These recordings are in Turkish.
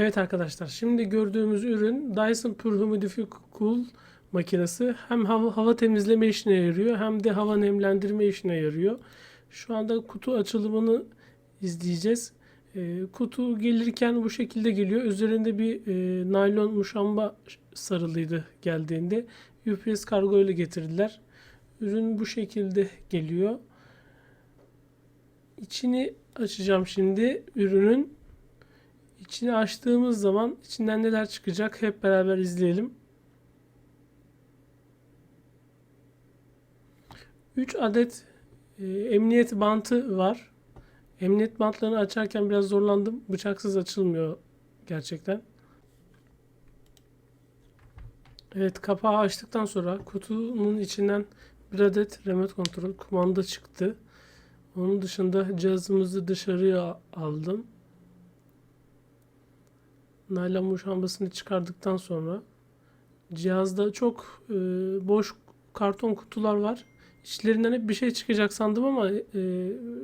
Evet arkadaşlar şimdi gördüğümüz ürün Dyson Prehumidifier Cool makinesi hem hava, hava temizleme işine yarıyor hem de hava nemlendirme işine yarıyor. Şu anda kutu açılımını izleyeceğiz. Ee, kutu gelirken bu şekilde geliyor. Üzerinde bir e, naylon muşamba sarılıydı geldiğinde. UPS kargo ile getirdiler. Ürün bu şekilde geliyor. İçini açacağım şimdi ürünün. İçini açtığımız zaman içinden neler çıkacak hep beraber izleyelim. 3 adet e, emniyet bantı var. Emniyet bantlarını açarken biraz zorlandım. Bıçaksız açılmıyor gerçekten. Evet kapağı açtıktan sonra kutunun içinden bir adet remote kontrol kumanda çıktı. Onun dışında cihazımızı dışarıya aldım. Naylon muşambasını çıkardıktan sonra cihazda çok e, boş karton kutular var. İçlerinden hep bir şey çıkacak sandım ama e,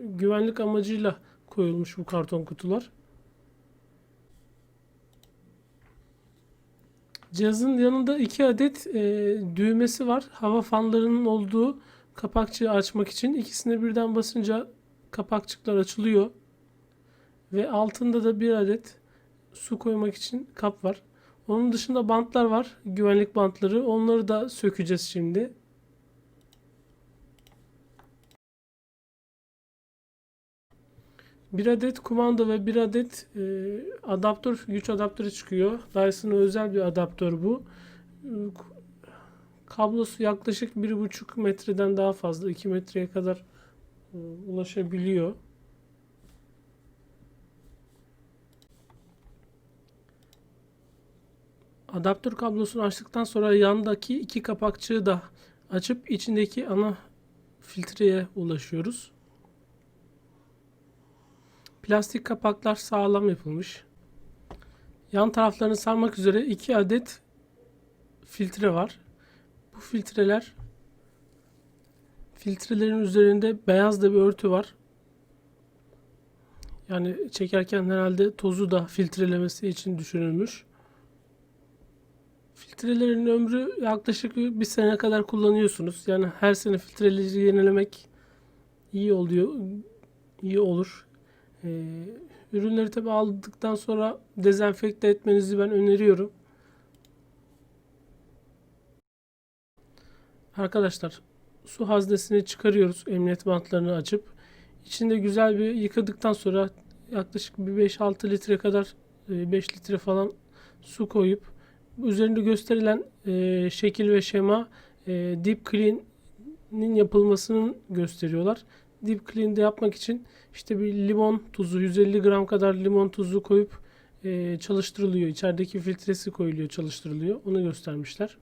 güvenlik amacıyla koyulmuş bu karton kutular. Cihazın yanında iki adet e, düğmesi var. Hava fanlarının olduğu kapakçığı açmak için. İkisini birden basınca kapakçıklar açılıyor. Ve altında da bir adet su koymak için kap var. Onun dışında bantlar var. Güvenlik bantları. Onları da sökeceğiz şimdi. Bir adet kumanda ve bir adet e, adaptör, güç adaptörü çıkıyor. Dyson'a özel bir adaptör bu. Kablosu yaklaşık 1,5 metreden daha fazla. 2 metreye kadar e, ulaşabiliyor. Adaptör kablosunu açtıktan sonra yandaki iki kapakçığı da açıp içindeki ana filtreye ulaşıyoruz. Plastik kapaklar sağlam yapılmış. Yan taraflarını sarmak üzere iki adet filtre var. Bu filtreler filtrelerin üzerinde beyaz da bir örtü var. Yani çekerken herhalde tozu da filtrelemesi için düşünülmüş. Filtrelerin ömrü yaklaşık bir sene kadar kullanıyorsunuz. Yani her sene filtreleri yenilemek iyi oluyor. iyi olur. Ee, ürünleri tabi aldıktan sonra dezenfekte etmenizi ben öneriyorum. Arkadaşlar su haznesini çıkarıyoruz emniyet bantlarını açıp içinde güzel bir yıkadıktan sonra yaklaşık bir 5-6 litre kadar 5 e, litre falan su koyup üzerinde gösterilen e, şekil ve şema e, deep clean'in yapılmasını gösteriyorlar. Deep clean'de yapmak için işte bir limon tuzu 150 gram kadar limon tuzu koyup e, çalıştırılıyor. İçerideki filtresi koyuluyor, çalıştırılıyor. Onu göstermişler.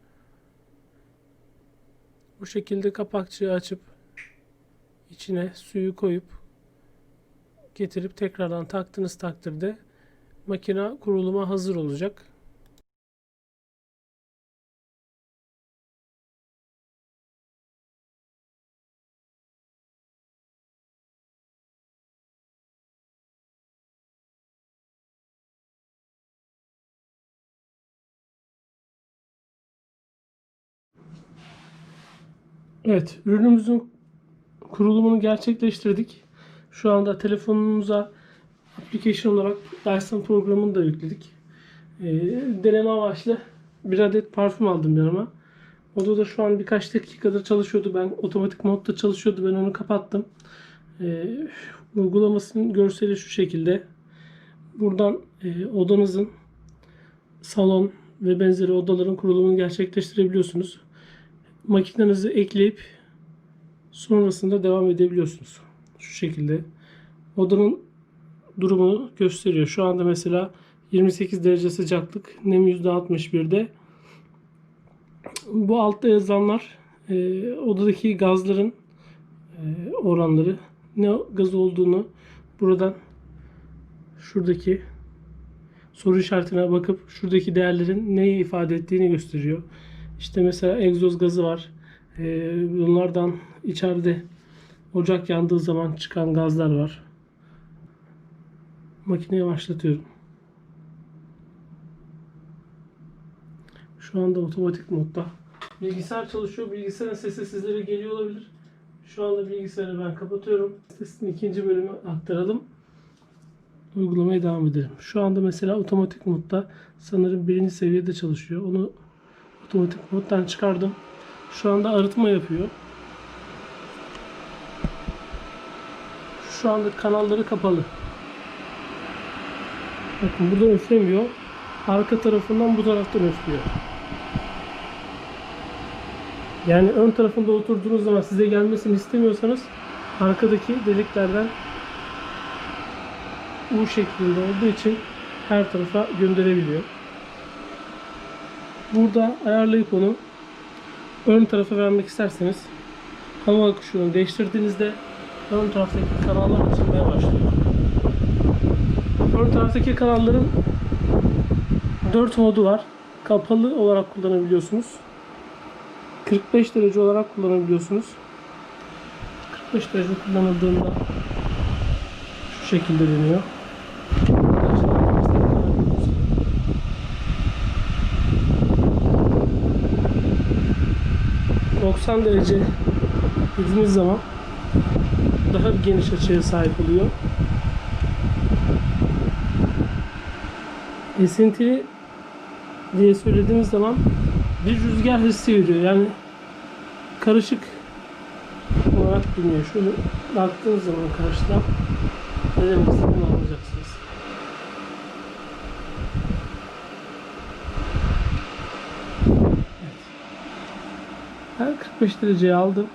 Bu şekilde kapakçığı açıp içine suyu koyup getirip tekrardan taktığınız takdirde makine kuruluma hazır olacak. Evet, ürünümüzün kurulumunu gerçekleştirdik. Şu anda telefonumuza application olarak Dyson programını da yükledik. Ee, deneme amaçlı bir adet parfüm aldım yanıma. O da şu an birkaç dakikadır çalışıyordu. Ben otomatik modda çalışıyordu. Ben onu kapattım. Ee, uygulamasının görseli şu şekilde. Buradan e, odanızın salon ve benzeri odaların kurulumunu gerçekleştirebiliyorsunuz makinenizi ekleyip sonrasında devam edebiliyorsunuz. Şu şekilde. Odanın durumunu gösteriyor. Şu anda mesela 28 derece sıcaklık, nem %61'de. Bu altta yazanlar e, odadaki gazların e, oranları, ne gaz olduğunu buradan şuradaki soru işaretine bakıp şuradaki değerlerin neyi ifade ettiğini gösteriyor. İşte mesela egzoz gazı var. Ee, bunlardan içeride ocak yandığı zaman çıkan gazlar var. Makineyi başlatıyorum. Şu anda otomatik modda. Bilgisayar çalışıyor. Bilgisayarın sesi sizlere geliyor olabilir. Şu anda bilgisayarı ben kapatıyorum. Sesin ikinci bölümü aktaralım. Uygulamaya devam edelim. Şu anda mesela otomatik modda sanırım birinci seviyede çalışıyor. Onu otomatik moddan çıkardım. Şu anda arıtma yapıyor. Şu anda kanalları kapalı. Bakın buradan üflemiyor. Arka tarafından bu taraftan üflüyor. Yani ön tarafında oturduğunuz zaman size gelmesini istemiyorsanız arkadaki deliklerden U şeklinde olduğu için her tarafa gönderebiliyor. Burada ayarlayıp onu ön tarafa vermek isterseniz hava akışını değiştirdiğinizde ön taraftaki kanallar açılmaya başlıyor. Ön taraftaki kanalların 4 modu var. Kapalı olarak kullanabiliyorsunuz. 45 derece olarak kullanabiliyorsunuz. 45 derece kullanıldığında şu şekilde dönüyor. 90 derece dediğiniz zaman daha bir geniş açıya sahip oluyor. Esintili diye söylediğimiz zaman bir rüzgar hissi veriyor. Yani karışık olarak dinliyor. Şöyle baktığınız zaman karşıdan ne demek istediğini anlayacaksınız. Evet. Ben 45 dereceye aldım.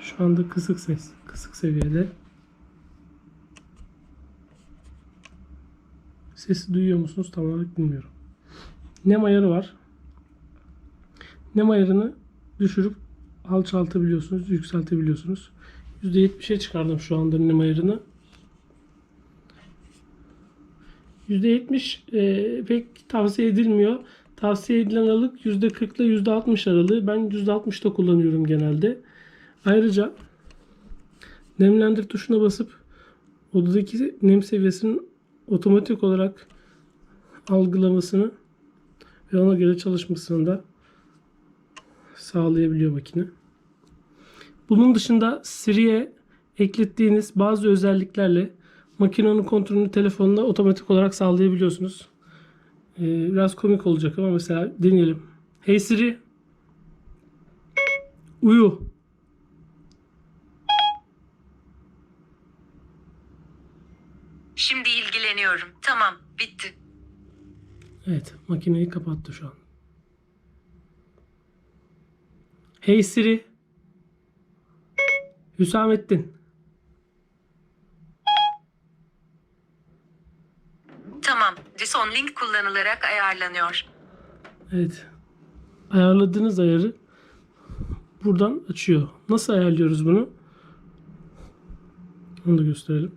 Şu anda kısık ses, kısık seviyede. Sesi duyuyor musunuz tam olarak bilmiyorum. Nem ayarı var. Nem ayarını düşürüp alçaltabiliyorsunuz, yükseltebiliyorsunuz. %70'e çıkardım şu anda nem ayarını. %70 e, pek tavsiye edilmiyor. Tavsiye edilen aralık %40 ile %60 aralığı. Ben %60'da kullanıyorum genelde. Ayrıca nemlendir tuşuna basıp odadaki nem seviyesinin otomatik olarak algılamasını ve ona göre çalışmasını da sağlayabiliyor makine. Bunun dışında Siri'ye eklettiğiniz bazı özelliklerle makinenin kontrolünü telefonla otomatik olarak sağlayabiliyorsunuz. Ee, biraz komik olacak ama mesela deneyelim. Hey Siri uyu. Şimdi ilgileniyorum. Tamam, bitti. Evet, makineyi kapattı şu an. Hey Siri. Hüsamettin. Tamam, Dison Link kullanılarak ayarlanıyor. Evet. Ayarladığınız ayarı buradan açıyor. Nasıl ayarlıyoruz bunu? Onu da gösterelim.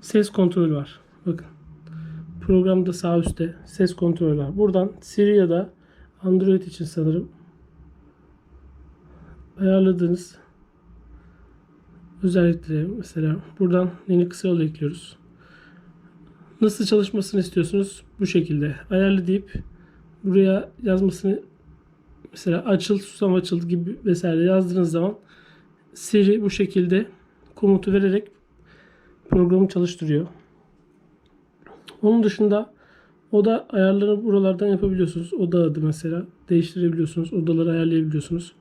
Ses kontrolü var. Bakın. Programda sağ üstte ses kontrolü var. Buradan Siri ya da Android için sanırım ayarladığınız özellikleri mesela buradan kısa yol ekliyoruz. Nasıl çalışmasını istiyorsunuz? Bu şekilde. Ayarlı deyip buraya yazmasını mesela açıl, susam açıldı gibi vesaire yazdığınız zaman Siri bu şekilde komutu vererek programı çalıştırıyor. Onun dışında oda ayarlarını buralardan yapabiliyorsunuz. Oda adı mesela değiştirebiliyorsunuz. Odaları ayarlayabiliyorsunuz.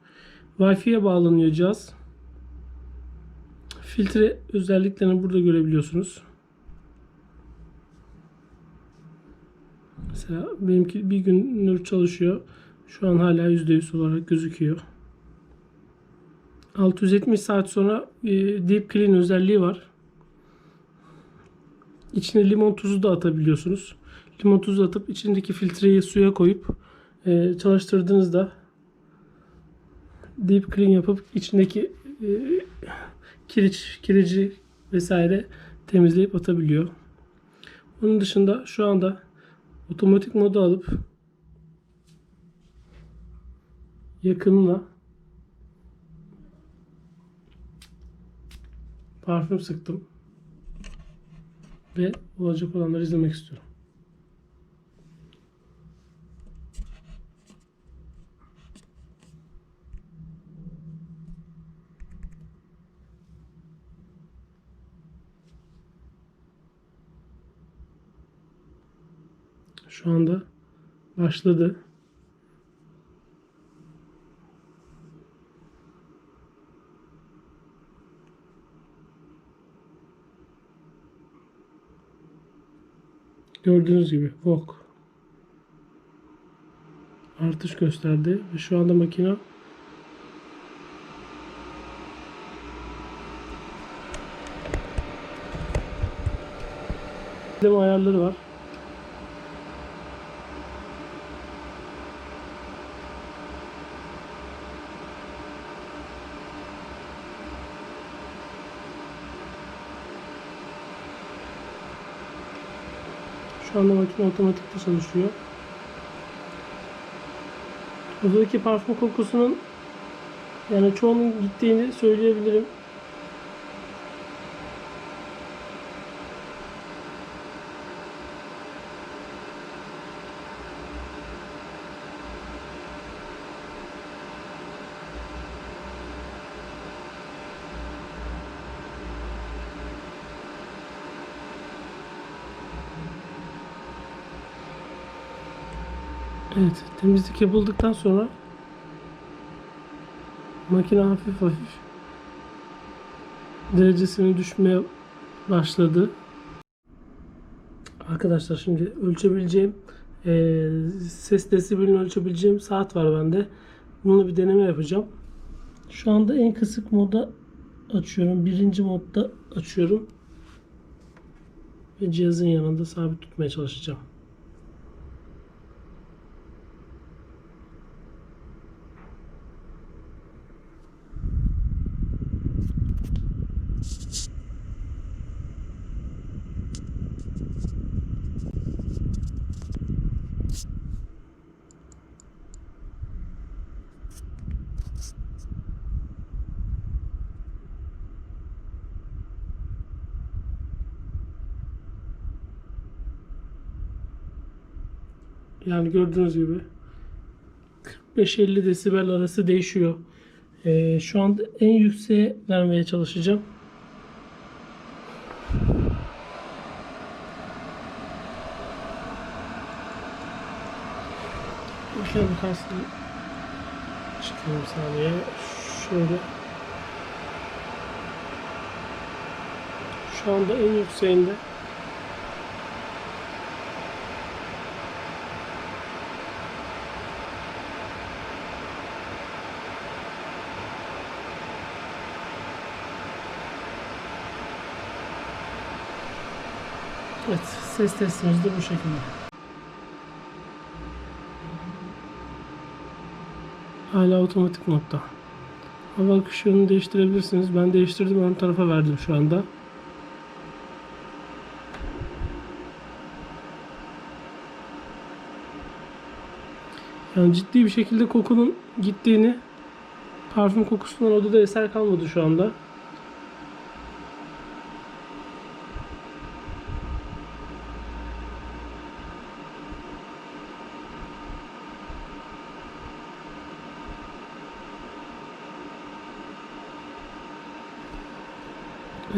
Wi-Fi'ye bağlanıyor cihaz. Filtre özelliklerini burada görebiliyorsunuz. Mesela benimki bir gündür çalışıyor. Şu an hala %100 olarak gözüküyor. 670 saat sonra e, Deep Clean özelliği var. İçine limon tuzu da atabiliyorsunuz. Limon tuzu atıp içindeki filtreyi suya koyup e, çalıştırdığınızda Deep Clean yapıp içindeki e, kiriç, kirici vesaire temizleyip atabiliyor. Onun dışında şu anda Otomatik modu alıp yakınla parfüm sıktım ve olacak olanları izlemek istiyorum. Şu anda başladı. Gördüğünüz gibi VOG artış gösterdi ve şu anda makine Demo ayarları var. Şu anda makine otomatikte çalışıyor. Odadaki parfüm kokusunun yani çoğunun gittiğini söyleyebilirim. Evet, temizlik yapıldıktan sonra makine hafif hafif derecesini düşmeye başladı. Arkadaşlar şimdi ölçebileceğim eee, ses desibelini ölçebileceğim saat var bende. Bununla bir deneme yapacağım. Şu anda en kısık moda açıyorum. Birinci modda açıyorum. Ve cihazın yanında sabit tutmaya çalışacağım. Yani gördüğünüz gibi 45-50 desibel arası değişiyor. Ee, şu anda en yükseğe vermeye çalışacağım. Şöyle karşısına bir saniye. Şöyle. Şu anda en yükseğinde Evet, ses testimiz de bu şekilde. Hala otomatik modda. Hava yönünü değiştirebilirsiniz. Ben değiştirdim, ön tarafa verdim şu anda. Yani ciddi bir şekilde kokunun gittiğini, parfüm kokusundan odada eser kalmadı şu anda.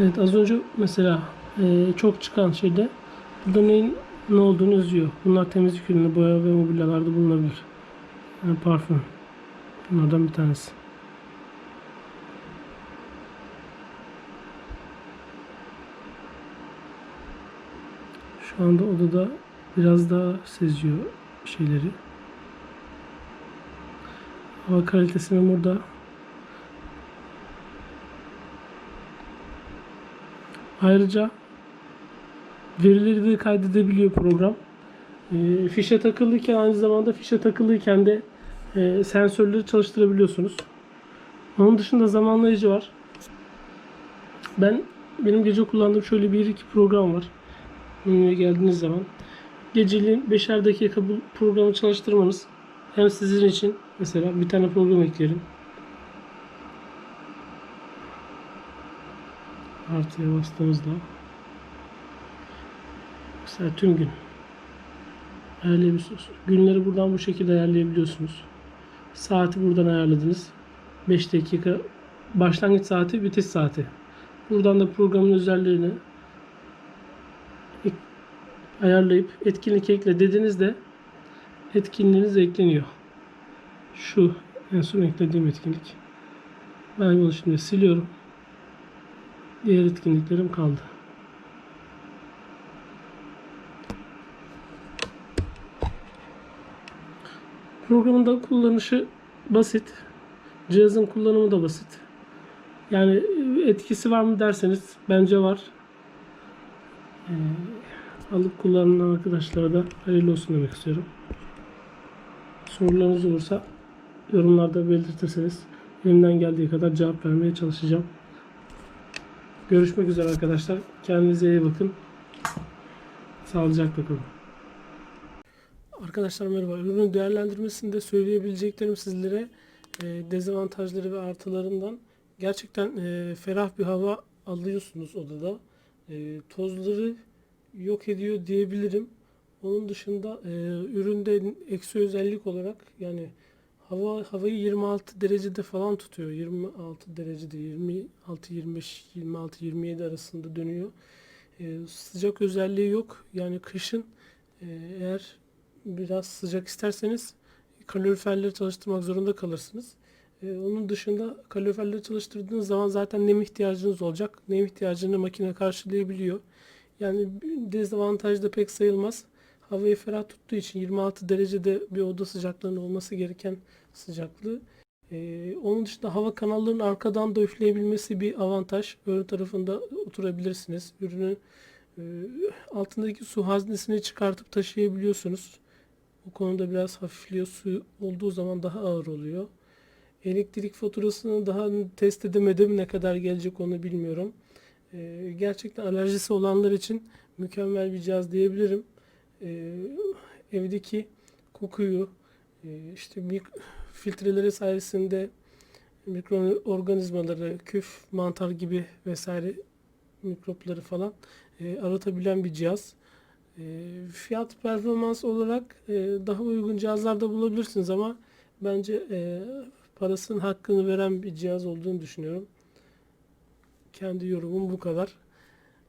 Evet az önce mesela e, çok çıkan şeyde burada neyin ne olduğunu yazıyor. Bunlar temizlik ürünü, boya ve mobilyalarda bulunabilir. Yani parfüm. Bunlardan bir tanesi. Şu anda odada biraz daha seziyor şeyleri. Hava kalitesini burada Ayrıca verileri de kaydedebiliyor program. E, fişe takılıyken aynı zamanda fişe takılıyken de e, sensörleri çalıştırabiliyorsunuz. Onun dışında zamanlayıcı var. Ben benim gece kullandığım şöyle bir iki program var. Menüye geldiğiniz zaman geceliğin 5'er dakika bu programı çalıştırmanız hem sizin için mesela bir tane program eklerim. Artıya bastığımızda Mesela tüm gün ayarlayabiliyorsunuz. Günleri buradan bu şekilde ayarlayabiliyorsunuz. Saati buradan ayarladınız. 5 dakika başlangıç saati, bitiş saati. Buradan da programın özelliğini ek- ayarlayıp etkinlik ekle dediğinizde etkinliğiniz ekleniyor. Şu en son eklediğim etkinlik. Ben bunu şimdi siliyorum. Diğer etkinliklerim kaldı. Programın da kullanışı basit. Cihazın kullanımı da basit. Yani etkisi var mı derseniz bence var. Ee, alıp kullanan arkadaşlara da hayırlı olsun demek istiyorum. Sorularınız olursa yorumlarda belirtirseniz elimden geldiği kadar cevap vermeye çalışacağım. Görüşmek üzere arkadaşlar. Kendinize iyi bakın. Sağlıcakla kalın. Arkadaşlar merhaba. Ürünün değerlendirmesinde söyleyebileceklerim sizlere e, dezavantajları ve artılarından gerçekten e, ferah bir hava alıyorsunuz odada. E, tozları yok ediyor diyebilirim. Onun dışında e, üründe eksi özellik olarak yani hava havayı 26 derecede falan tutuyor. 26 derecede 26 25 26 27 arasında dönüyor. E, sıcak özelliği yok. Yani kışın e, eğer biraz sıcak isterseniz kaloriferleri çalıştırmak zorunda kalırsınız. Ee, onun dışında kaloriferleri çalıştırdığınız zaman zaten nem ihtiyacınız olacak. Nem ihtiyacını makine karşılayabiliyor. Yani dezavantaj da pek sayılmaz. Havayı ferah tuttuğu için 26 derecede bir oda sıcaklığının olması gereken sıcaklığı. Ee, onun dışında hava kanallarının arkadan da üfleyebilmesi bir avantaj. Ön tarafında oturabilirsiniz. Ürünün e, altındaki su haznesini çıkartıp taşıyabiliyorsunuz. Bu konuda biraz hafifliyor. Su olduğu zaman daha ağır oluyor. Elektrik faturasını daha test edemedim. Ne kadar gelecek onu bilmiyorum. Ee, gerçekten alerjisi olanlar için mükemmel bir cihaz diyebilirim. Ee, evdeki kokuyu e, işte mik- filtreleri sayesinde mikroorganizmaları, küf, mantar gibi vesaire mikropları falan e, aratabilen bir cihaz. E, fiyat performans olarak e, daha uygun cihazlarda bulabilirsiniz ama bence e, parasının hakkını veren bir cihaz olduğunu düşünüyorum. Kendi yorumum bu kadar.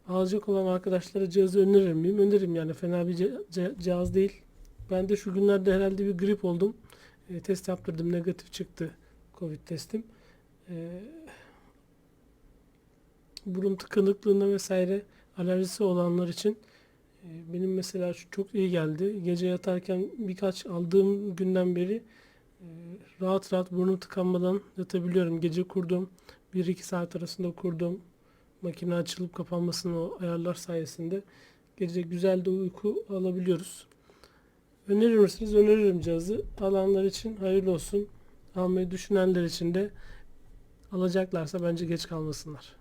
Alacak olan arkadaşlara cihazı öneririm miyim? Öneririm yani fena bir cihaz değil. Ben de şu günlerde herhalde bir grip oldum. E, test yaptırdım negatif çıktı Covid testim. E, burun tıkanıklığına vesaire alerjisi olanlar için e, benim mesela şu çok iyi geldi. Gece yatarken birkaç aldığım günden beri e, rahat rahat burnum tıkanmadan yatabiliyorum. Gece kurduğum 1-2 saat arasında kurduğum makine açılıp kapanmasını o ayarlar sayesinde gece güzel de uyku alabiliyoruz. Önerir misiniz? Öneririm cihazı. Alanlar için hayırlı olsun. Almayı düşünenler için de alacaklarsa bence geç kalmasınlar.